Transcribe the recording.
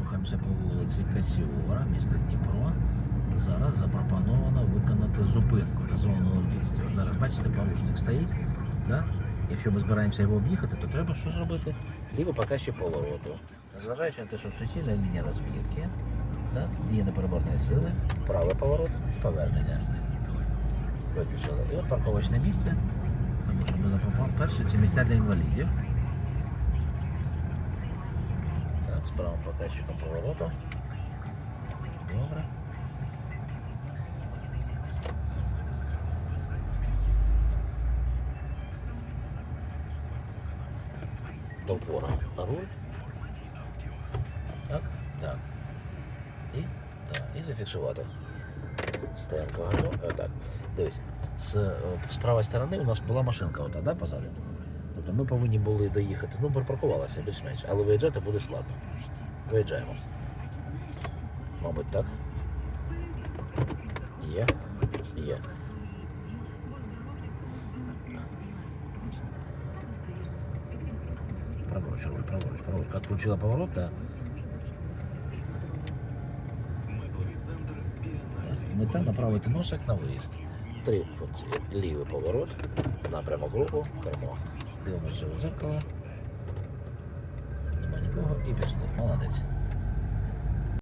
рухаємося по вулиці Касіора, місто Дніпро. Зараз запропоновано виконати зупинку на зонному місці. От зараз бачите, порушник стоїть. Да? Якщо ми збираємося його об'їхати, то треба що зробити? Ліво показчик повороту. Незважаючи на те, що суцільна лінія розмітки, да? діє непереборної сили, правий поворот, повернення. І от парковочне місце. Тому що ми запропонували перше це місця для інвалідів. правим показчиком повороту. Добре. До упора руль. Так, так. І, так, і зафіксувати. Стоянка газу. Так. Дивись, з, е, з правої сторони у нас була машинка ота, да, позаду. Тобто ми повинні були доїхати. Ну, припаркувалася більш-менш, але виїжджати буде складно. Виїжджаємо. Мабуть, так. Є. Є. Праворуч, праворуч, праворуч. Отключила поворот, да. Мета направити носик на виїзд. Три функції. Лівий поворот, напрямок руху, кермо. Дивимося у дзеркало. Нема нікого і пішли. Молодець.